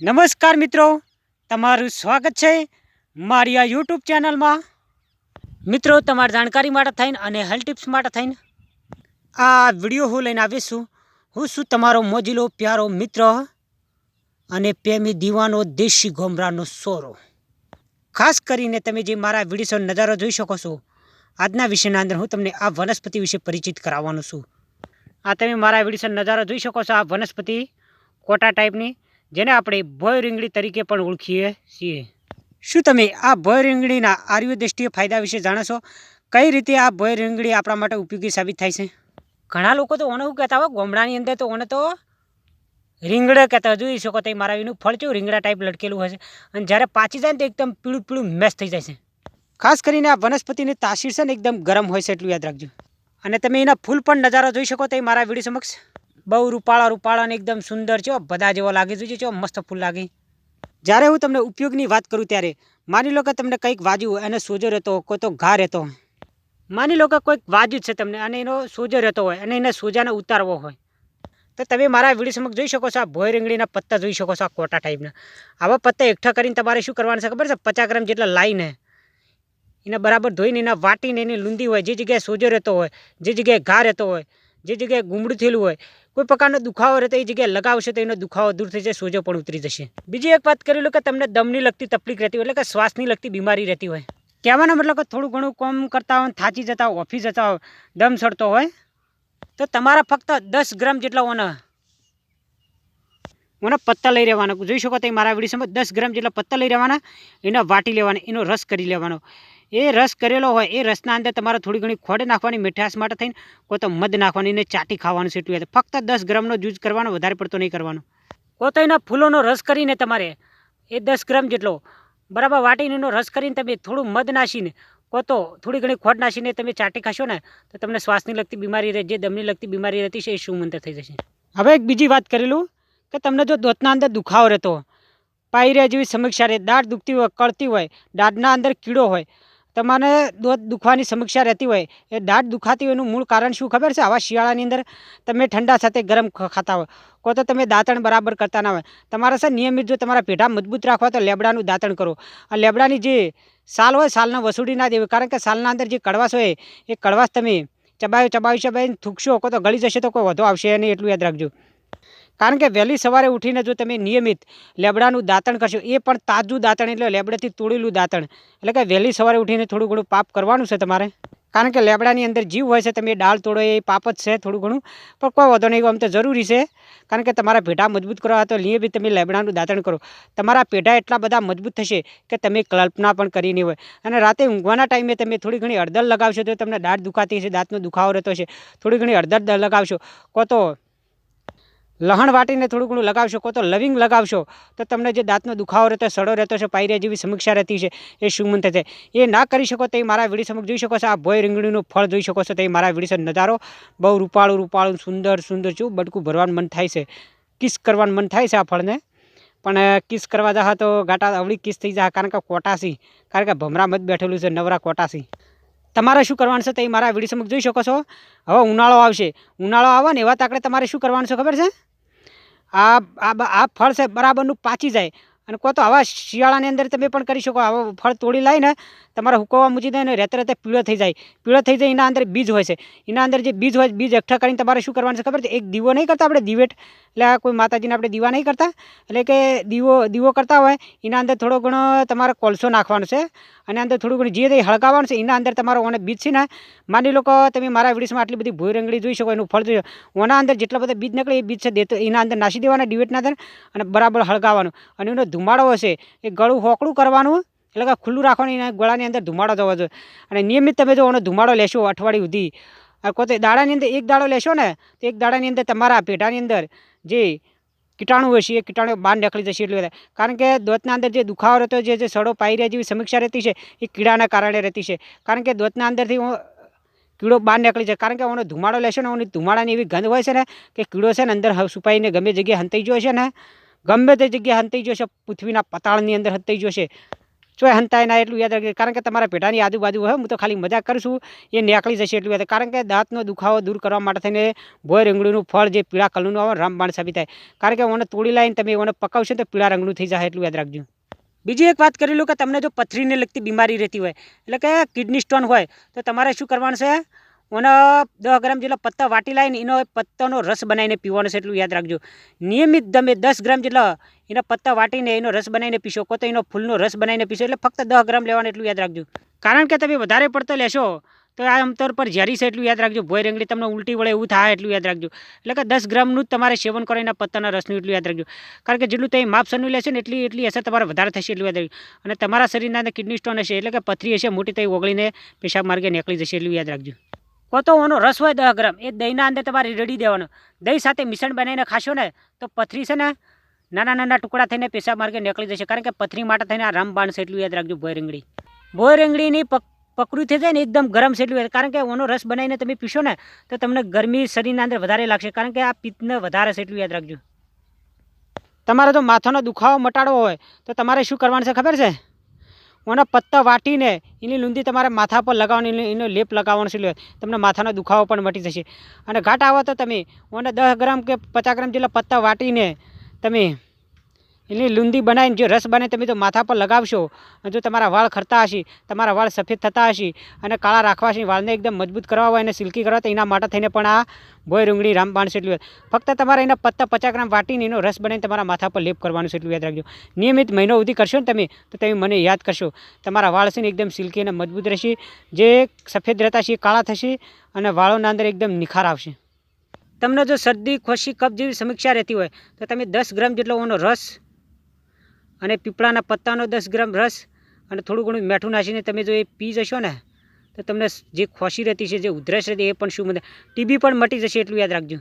નમસ્કાર મિત્રો, તમારું સ્વાગત છે મારી આ યુટ્યુબ ચેનલમાં. મિત્રો, તમારી જાણકારી માટે થઈને અને હેલ્થ ટિપ્સ માટે થઈને આ વીડિયો હું લઈને આવીશું હું છું તમારો મોજીલો, પ્યારો મિત્ર અને પ્રેમી દીવાનો દેશી ગોમરાનો સોરો. ખાસ કરીને તમે જે મારા વીડિયો નજારો જોઈ શકો છો, આજના વિષયના અંદર હું તમને આ વનસ્પતિ વિશે પરિચિત કરાવવાનો છું. આ તમે મારા વીડિયો નજારો જોઈ શકો છો, આ વનસ્પતિ કોટા ટાઈપની જેને આપણે ભોય રીંગણી તરીકે પણ ઓળખીએ છીએ. શું તમે આ ભોય રીંગણીના આયુર્વેદ દ્રષ્ટિએ ફાયદા વિશે જાણો છો કઈ રીતે આ ભોય રીંગણી આપણા માટે ઉપયોગી સાબિત થાય છે? ઘણા લોકો તો ઓને શું કહેતા હોય? ગામડાની અંદર તો ઓને તો રીંગણા કહેતા જોઈ શકો તો મારા એનું ફળ કેવું? રીંગણા ટાઈપ લટકેલું હશે અને જ્યારે પાચી જાય ને તો એકદમ પીળું પીળું મેસ થઈ જાય છે. ખાસ કરીને આ વનસ્પતિની તાસીર છે ને એકદમ ગરમ હોય છે એટલું યાદ રાખજો. અને તમે એના ફૂલ પણ નજારો જોઈ શકો તો એ મારા વીડિયો સમક્ષ. બહુ રૂપાળા રૂપાળા એકદમ સુંદર છે બધા જેવો લાગે છે, જો મસ્ત ફૂલ લાગે. જ્યારે હું તમને ઉપયોગની વાત કરું ત્યારે, માની લો કે તમને કંઈક વાજ્યું અને સોજો રહેતો હોય, કોઈ તો ઘા રહેતો હોય. માની લો કે કોઈક વાજ્યું છે તમને, અને એનો સોજો રહેતો હોય, અને એને સોજાને ઉતારવો હોય. તો તમે મારા વીડિયો સમક્ષ જોઈ શકો છો, આ ભોય રીંગણીના પત્તા જોઈ શકો છો, આ કોટા ટાઈપના આવા પત્તા એકઠા કરીને તમારે શું કરવાનું છે ખબર છે? પચાસ ગ્રામ જેટલા લાઈને એને બરાબર ધોઈને એના વાટીને એની લૂંદી હોય, જે જગ્યાએ સોજો રહેતો હોય, જે જગ્યાએ ઘા રહેતો હોય, જે જગ્યાએ ગુમડું થયેલું હોય કોઈ પ્રકારનો દુખાવો રહે તો એ જગ્યાએ લગાવશે તો એનો દુખાવો દૂર થઈ જશે સોજો પણ ઉતરી જશે. બીજી એક વાત કરી લો કે તમને દમની લગતી તકલીફ રહેતી હોય એટલે કે શ્વાસની લગતી બીમારી રહેતી હોય. કહેવાનો મતલબ કે થોડું ઘણું કોમ કરતા હોય થાચી જતા હોય, ઓફિસ જતા હોય, દમ સડતો હોય, તો તમારા ફક્ત દસ ગ્રામ જેટલા ઓના ઓના પત્તા લઈ રહેવાના. જોઈ શકો તો મારા વિડીયોમાં દસ ગ્રામ જેટલા પત્તા લઈ રહેવાના, એના વાટી લેવાના, એનો રસ કરી લેવાનો. એ રસ કરેલો હોય, એ રસના અંદર તમારે થોડી ઘણી ખોડ નાખવાની, મીઠાશ માટે થઈને કોઈ તો મધ નાખવાની ને ચાટી ખાવાનું છે એટલું. ફક્ત દસ ગ્રામનો યુઝ કરવાનો, વધારે પડતો નહીં કરવાનો. કો ફૂલોનો રસ કરીને તમારે, એ દસ ગ્રામ જેટલો, બરાબર વાટીને એનો રસ કરીને તમે થોડું મધ નાખીને કો તો થોડી ઘણી ખોટ નાખીને તમે ચાટી ખાશો ને, તો તમને શ્વાસની લગતી બીમારી રહે, જે દમની લગતી બીમારી રહેતી છે, એ શુમંતર થઈ જશે. હવે એક બીજી વાત કરેલું, કે તમને જો દોતના અંદર દુખાવો રહેતો હોય, પાયરિયા જેવી સમસ્યા રહે, દાઢ દુખતી હોય, કળતી હોય, દાઢના અંદર કીડો હોય તમારે દોત દુખવાની સમસ્યા રહેતી હોય, એ દાઢ દુખાતી હોય એનું મૂળ કારણ શું ખબર છે? આવા શિયાળાની અંદર તમે ઠંડા સાથે ગરમ ખાતા હોય કો તો તમે દાંતણ બરાબર કરતા ના હોય. તમારે છે નિયમિત જો તમારા પેઢા મજબૂત રાખવા તો લેબડાનું દાંતણ કરો. આ લેબડાની જે સાલ હોય, સાલને વસૂડી ના દેવી, કારણ કે સાલના અંદર જે કડવાશ હોય, એ કડવાશ તમે ચબાવી ચબાવી ચબાવીને થૂકશો કો તો ગળી જશે તો કોઈ વધુ આવશે નહીં, એટલું યાદ રાખજો. કારણ કે વહેલી સવારે ઉઠીને જો તમે નિયમિત લેબડાનું દાંતણ કરશો, એ પણ તાજું દાંતણ એટલે લેબડાથી તોડેલું દાંતણ. એટલે કે વહેલી સવારે ઉઠીને થોડું ઘણું પાપ કરવાનું છે તમારે. કારણ કે લેબડાની અંદર જીવ હોય છે, તમે ડાળ તોડો, એ પાપ જ છે થોડું ઘણું. પણ કોઈ વધો નહીં, આમ તો જરૂરી છે. કારણ કે તમારા પેઢા મજબૂત કરવા તો નિયમિત તમે લેબડાનું દાંતણ કરો. તમારા પેઢા એટલા બધા મજબૂત થશે કે તમે કલ્પના પણ કરી નહીં હોય. અને રાતે ઊંઘવાના ટાઈમે તમે થોડી ઘણી હળદર લગાવશો તો તમને દાંત દુખાતી હશે, દાંતનો દુખાવો રહેતો હશે. થોડી ઘણી હળદર લગાવશો. કો તો લહણ વાટીને થોડું ઘણું લગાવશો કો તો લવિંગ લગાવશો, તો તમને જે દાંતનો દુખાવો રહેતો, સડો રહેતો છે પાયરિયા જેવી સમીક્ષા રહેતી છે, એ શુમન થશે એ ના કરી શકો તો મારા વીડિયો સમક્ષ જોઈ શકો છો, આ ભોય રીંગણીનું ફળ જોઈ શકો છો, તો મારા વીડિયો નજારો બહુ રૂપાળું રૂપાળું, સુંદર સુંદર છું બટકું ભરવાનું મન થાય છે, કિસ કરવાનું મન થાય છે આ ફળને, પણ કિસ કરવા જા તો ગાટા અવળી કિસ થઈ જાય કારણ કે કોટાસી, કારણ કે ભમરા મત બેઠેલું છે, નવરા કોટાસી. તમારે શું કરવાનું છે તે મારા વીડિયો સમક્ષ જોઈ શકો છો. હવે ઉનાળો આવશે. ઉનાળો આવે ને એવા તાકડે તમારે શું કરવાનું છે ખબર છે? આ આ ફળ છે બરાબરનું પાચી જાય. અને કહો તો આવા શિયાળાની અંદર તમે પણ કરી શકો, આવા ફળ તોડી લાવીને તમારા હુકવા મૂકી દે ને રહેતે રહેતે પીળો થઈ જાય. પીળો થઈ જાય, એના અંદર બીજ હોય છે. એના અંદર જે બીજ હોય, બીજ એકઠા કરીને તમારે શું કરવાનું છે ખબર છે? એક દીવો નહીં કરતા આપણે, દિવેટ. એટલે કોઈ માતાજીને આપણે દીવા નહીં કરતા. એટલે કે દીવો દીવો કરતા હોય, એના અંદર થોડો ઘણો તમારે કોલસો નાખવાનો છે. અને અંદર થોડું ઘણું જે હળગાવવાનું છે, એના અંદર તમારો ઓને બીજ છે ને, માની લો કે તમે મારા વિડીયોમાં આટલી બધી ભોય રંગડી જોઈ શકો, એનું ફળ જોઈ. ઓના અંદર જેટલા બધા બીજ નીકળે એ બીજ છે એના અંદર નાસી દેવાના ડિવેટના અંદર અને બરાબર હળગાવવાનું. અને એનો ધુમાડો હશે, એ ગળું હોકળું કરવાનું, એટલે કે ખુલ્લું રાખવાનું, એના ગળાની અંદર ધુમાડો થવો જોઈએ. અને નિયમિત તમે જો એનો ધુમાડો લેશો અઠવાડિયું સુધી કોઈ દાડાની અંદર એક દાડો લેશો ને, તો એક દાડાની અંદર તમારા પેઢાની અંદર જે કીટાણુ હશે, એ કીટાણુ બહાર નીકળી જશે એટલે કારણ કે દોતના અંદર જે દુખાવો રહેતો જે જે સડો પાયરિયા જેવી સમીક્ષા રહેતી છે, એ કીડાના કારણે રહેતી છે. કારણ કે દોતના અંદરથી કીડો બહાર નીકળી જાય. કારણ કે ઓનો ધુમાડો લેશો ને ઓની ધુમાડાની એવી ગંધ હોય છે ને, કે કીડો છે ને અંદર છુપાઈને ગમે જગ્યાએ હંતાઈ ગયો છે ને ગમે તે જગ્યાએ હંતાઈ જશે પૃથ્વીના પતાળની અંદર હંતાઈ જશે જો હંતાય ના એટલું યાદ રાખજો, કારણ કે તમારા પેટાની આજુબાજુ હોય હું તો ખાલી મજાક કરું છું, એ નીકળી જશે એટલું યાદ. કારણ કે દાંતનો દુખાવો દૂર કરવા માટે થઈને ભોય રંગળીનું ફળ જે પીળા કલરનું આવે રામબાણ સાબિત થાય. કારણ કે ઓને તોડી લાવીને તમે ઓને પકાવશો તો પીળા રંગનું થઈ જાય, એટલું યાદ રાખજો. બીજી એક વાત કરી લઉં કે તમને જો પથરીને લગતી બીમારી રહેતી હોય, એટલે કે કિડની સ્ટોન હોય, તો તમારે શું કરવાનું છે? ઓને દસ ગ્રામ જેટલા પત્તા વાટી લાવીને એનો પત્તાનો રસ બનાવીને પીવાનો છે એટલું યાદ રાખજો. નિયમિત તમે દસ ગ્રામ જેટલા એના પત્તા વાટીને એનો રસ બનાવીને પીશો, કો તો એનો ફૂલનો રસ બનાવીને પીશો, એટલે ફક્ત દસ ગ્રામ લેવાનું એટલું યાદ રાખજો. કારણ કે તમે વધારે પડતો લેશો, તો આ અંતર પર ઝેરી છે એટલું યાદ રાખજો. ભોય રેંગડી તમને ઉલટી વળે એવું થાય એટલું યાદ રાખજો. એટલે કે દસ ગ્રામનું જ તમારે સેવન કરો એના પત્તાના રસનું એટલું યાદ રાખજો. કારણ કે જેટલું તમે માપસરનું લેશો ને એટલી એટલી અસર તમારે વધારે થશે એટલું યાદ રાખજો. અને તમારા શરીરના કિડની સ્ટોન હશે એટલે કે પથરી હશે, મોટી થઈ ઓગળીને પેશાબ માર્ગે નીકળી જશે એટલું યાદ રાખજો. તો રસ હોય દસ ગ્રામ. એ દહીંના અંદર તમારે રેડી દેવાનો. દહીં સાથે મિશ્રણ બનાવીને ખાશો ને, તો પથરી છે ને, નાના નાના ટુકડા થઈને પેશાબ માર્ગે નીકળી જશે. કારણ કે પથરી માટે થઈને આ રામબાણ છે એટલું યાદ રાખજો, ભોય રીંગણી. ભોય રીંગણીની પક, પકડું થઈ જાય ને, એકદમ ગરમ છે એટલું કારણ કે ઓનો રસ બનાવીને તમે પીશો ને, તો તમને ગરમી શરીરના અંદર વધારે લાગશે. કારણ કે આ પિત્તને વધારે છે એટલું યાદ રાખજો. તમારે તો માથાનો દુખાવો મટાડવો હોય, તો તમારે શું કરવાનું છે ખબર છે? ઓના પત્તા વાટીને એની લૂંદી તમારે માથા પર લગાવવાની, એનો- લેપ લગાવવાનો છે તમને માથાનો દુખાવો પણ મટી જશે. અને ઘાટ આવો તો તમે ઓને દસ ગ્રામ કે પચાસ ગ્રામ જેટલા પત્તા વાટીને તમે એની લૂંદી બનાવીને જો રસ બને તમે તો માથા પર લગાવશો. જો તમારા વાળ ખરતા હશે, તમારા વાળ સફેદ થતા હશે અને કાળા રાખવા છે વાળને એકદમ મજબૂત કરવા હોય અને સિલ્કી કરવા તો એના માટે થઈને પણ આ ભોય રૂંગળી રામબાણ છે એટલું. ફક્ત તમારે એના પત્તા પચાસ ગ્રામ વાટીને એનો રસ બનાવીને તમારા માથા પર લેપ કરવાનું છે એટલું યાદ રાખજો. નિયમિત મહિનો સુધી કરશો ને તમે, તો તમે મને યાદ કરશો. તમારા વાળ છે ને એકદમ સિલ્કી અને મજબૂત રહેશે, જે સફેદ રહેતા છે કાળા થશે અને વાળોના અંદર એકદમ નિખાર આવશે. તમને જો શરદી, ખોશી, કફ જેવી સમીક્ષા રહેતી હોય, તો તમે દસ ગ્રામ જેટલો ઓનો રસ અને પીપળાના પત્તાનો દસ ગ્રામ રસ અને થોડું ઘણું મીઠું નાખીને તમે જો એ પી જશો ને, તો તમને જે ખોશી રહેતી છે, જે ઉધરસ રહેતી એ પણ શું મને ટીબી પણ મટી જશે એટલું યાદ રાખજો.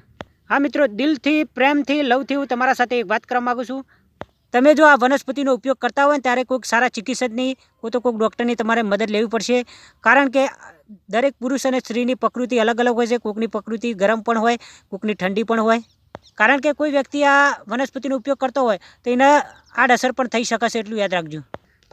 હા મિત્રો, દિલથી, પ્રેમથી, લવથી હું તમારા સાથે એક વાત કરવા માગું છું. તમે જો આ વનસ્પતિનો ઉપયોગ કરતા હોય ને, ત્યારે કોઈક સારા ચિકિત્સકની, કોઈ તો કોઈક ડૉક્ટરની તમારે મદદ લેવી પડશે. કારણ કે, દરેક પુરુષ અને સ્ત્રીની પ્રકૃતિ અલગ અલગ હોય છે. કોઈકની પ્રકૃતિ ગરમ પણ હોય, કોઈકની ઠંડી પણ હોય. કારણ કે કોઈ વ્યક્તિ આ વનસ્પતિનો ઉપયોગ કરતો હોય તો એને આડઅસર પણ થઈ શકે છે, એટલું યાદ રાખજો.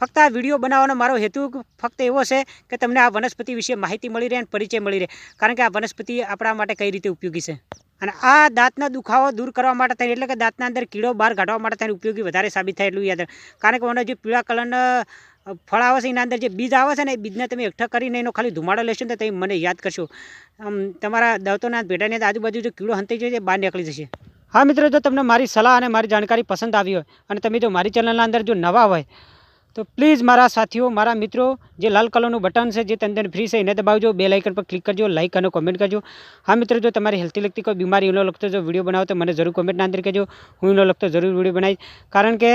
ફક્ત આ વીડિયો બનાવવાનો મારો હેતુ ફક્ત એવો છે કે તમને આ વનસ્પતિ વિશે માહિતી મળી રહે અને પરિચય મળી રહે. કારણ કે આ વનસ્પતિ આપણા માટે કઈ રીતે ઉપયોગી છે? અને આ દાંતના દુખાવો દૂર કરવા માટે થાય એટલે કે દાંતના અંદર કીડો બહાર કાઢવા માટે થાય ઉપયોગી વધારે સાબિત થાય એટલું યાદ કારણ કે મને જે પીળા કલરના ફળ આવે છે, એના અંદર જે બીજ આવે છે ને, એ બીજને તમે એકઠા કરીને એનો ખાલી ધુમાડો લેશો ને તો તમે મને યાદ કરશો. આમ, તમારા દવતોના પેટાની આજુબાજુ જો કીડો હંતાઈ છે બહાર નીકળી જશે. હા મિત્રો, જો તમને મારી સલાહ અને મારી જાણકારી પસંદ આવી હોય અને તમે જો મારી ચેનલના અંદર જો નવા હોય તો પ્લીઝ મારા સાથીઓ, મારા મિત્રો, જે લાલ કલરનું બટન છે, જે તંદર ફ્રી છે, એને દબાવજો બે લાઇકન પર ક્લિક કરજો લાઇક અને કોમેન્ટ કરજો. હા મિત્રો, જો તમારી હેલ્થી લગતી કોઈ બીમારી એનો લગતો જો વીડિયો બનાવો, તો મને જરૂર કોમેન્ટના અંદર કહેજો. હું એનો લગતો જરૂર વીડિયો બનાવીશ. કારણ કે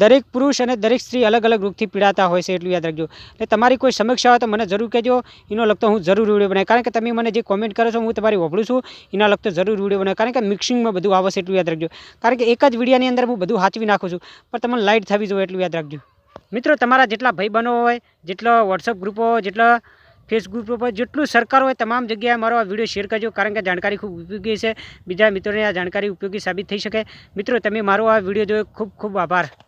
દરેક પુરુષ અને દરેક સ્ત્રી અલગ અલગ રોગથી પીડાતા હોય છે, એટલું યાદ રાખજો. એટલે તમારી કોઈ સમસ્યા હોય તો મને જરૂર કહેજો. એનો લગતો હું જરૂર વીડિયો બનાવી કારણ કે તમે મને જે કોમેન્ટ કરો છો, હું તમારી વપડું છું, એના લગતો જરૂર વીડિયો બનાવ કારણ કે મિક્સિંગમાં બધું આવે છે એટલું યાદ રાખજો. કારણ કે એક જ વિડીયાની અંદર હું બધું હાચવી નાખું છું. પણ તમને લાઇટ થવી જોઈએ, એટલું યાદ રાખજો. મિત્રો, તમારા જેટલા ભાઈબંધો હોય, જેટલો વોટ્સઅપ ગ્રુપો જેટલા ફેસબુક હોય, જેટલું સરકાર હોય, તમામ જગ્યાએ મારો આ વીડિયો શેર કરજો, કારણ કે જાણકારી ખૂબ ઉપયોગી છે. બીજા મિત્રોને આ જાણકારી ઉપયોગી સાબિત થઈ શકે. મિત્રો, તમે મારો આ વીડિયો જોયો, ખૂબ ખૂબ આભાર.